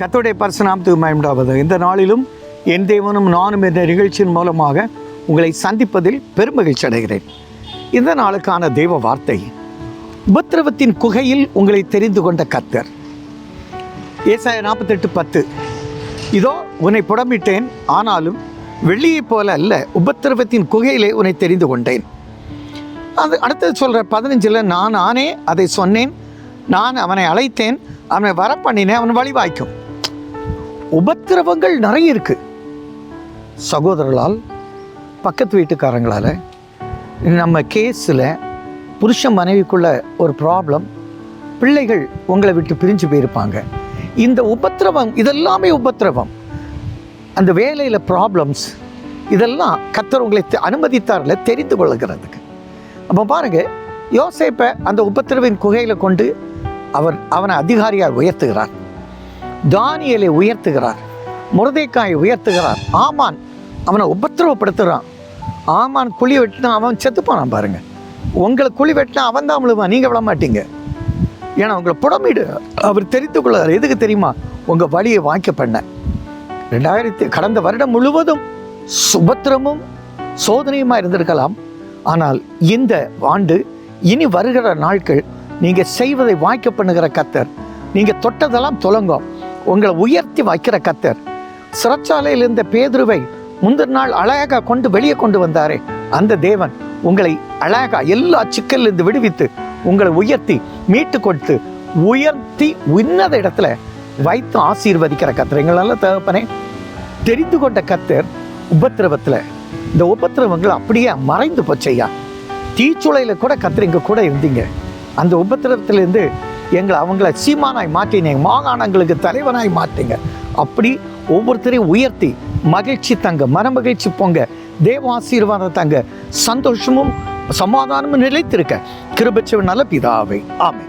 கத்தோடைய பரிசுநாமத்துக்கு மயம்டாவது இந்த நாளிலும் என் தேவனும் நானும் என்ற நிகழ்ச்சியின் மூலமாக உங்களை சந்திப்பதில் பெருமகிழ்ச்சி அடைகிறேன். இந்த நாளுக்கான தெய்வ வார்த்தை உபத்திரவத்தின் குகையில் உங்களை தெரிந்து கொண்ட கத்தர் ஏசாய நாற்பத்தெட்டு பத்து. இதோ உன்னை புடமிட்டேன் ஆனாலும் வெள்ளியைப் போல அல்ல உபத்திரவத்தின் குகையிலே உன்னை தெரிந்து கொண்டேன். அது அடுத்தது சொல்கிற பதினஞ்சில் நான் நானே அதை சொன்னேன் நான் அவனை அழைத்தேன் அவனை வரப்பண்ணினேன் அவன் வழிவாய்க்கும். உபத்திரவங்கள் நிறைய இருக்கு. சகோதரர்களால் பக்கத்து வீட்டுக்காரங்களால் நம்ம கேஸில் புருஷன் மனைவிக்குள்ள ஒரு ப்ராப்ளம் பிள்ளைகள் உங்களை விட்டு பிரிஞ்சு போயிருப்பாங்க. இந்த உபத்திரவம் இதெல்லாமே உபத்திரவம். அந்த வேலையில் ப்ராப்ளம்ஸ் இதெல்லாம் கத்தர் உங்களை தெ- அனுமதித்தார்ல தெரிந்து கொள்ளுகிறதுக்கு அப்போ பாருங்க யோசேப்பை அந்த உபத்திரவின் குகையில் கொண்டு அவர் அவனை அதிகாரியாக உயர்த்துகிறார். தானியலை உயர்த்துகிறார். முருதைக்காயை உயர்த்துகிறார். ஆமான் அவனை உபத்திரவப்படுத்துகிறான் ஆமான் குழி வெட்டினா அவன் செத்து பாருங்க. உங்களை குழி வெட்டினா அவன் தான் விழுவான். நீங்கள் விட மாட்டீங்க. ஏன்னா உங்களை புடமிடு. அவர் தெரிந்து கொள்ளார். எதுக்கு தெரியுமா? உங்கள் வழியை வாய்க்க பண்ண. ரெண்டாயிரத்தி கடந்த வருடம் முழுவதும் சுபத்திரமும் சோதனையுமா இருந்திருக்கலாம். ஆனால் இந்த ஆண்டு இனி வருகிற நாட்கள் நீங்கள் செய்வதை வாய்க்க பண்ணுகிற கத்தர். நீங்கள் தொட்டதெல்லாம் துலங்கும். உங்களை உயர்த்தி வைக்கிற கத்தர். சிறைச்சாலையில் இருந்த பேதுருவை முந்தின நாள் அழகா கொண்டு வெளியே கொண்டு வந்தாரே. அந்த தேவன் உங்களை அழகா எல்லா சிக்கல்ல இருந்து விடுவித்து உங்களை உயர்த்தி மீட்டு கொடுத்து உயர்த்தி உன்னத இடத்துல வைத்து ஆசீர்வதிக்கிற கத்தர். எங்களெல்லாம் தகப்பனே தெரிந்து கொண்ட கத்தர் உபத்திரவத்துல இந்த உபத்திரவங்கள் அப்படியே மறைந்து போச்சையா தீச்சுளையில கூட கத்தர் கூட இருந்தீங்க. அந்த உபத்திரவத்திலேருந்து எங்களை அவங்கள சீமானாய் மாற்றினீங்க மாகாணங்களுக்கு தலைவனாய் மாற்றுங்க. அப்படி ஒவ்வொருத்தரையும் உயர்த்தி மகிழ்ச்சி தங்க மனமகிழ்ச்சி பொங்க தேவ ஆசீர்வாதம் தங்க சந்தோஷமும் சமாதானமும் நிலைத்திருக்க கிருபச்சவன் நல்ல பிதாவை. ஆமை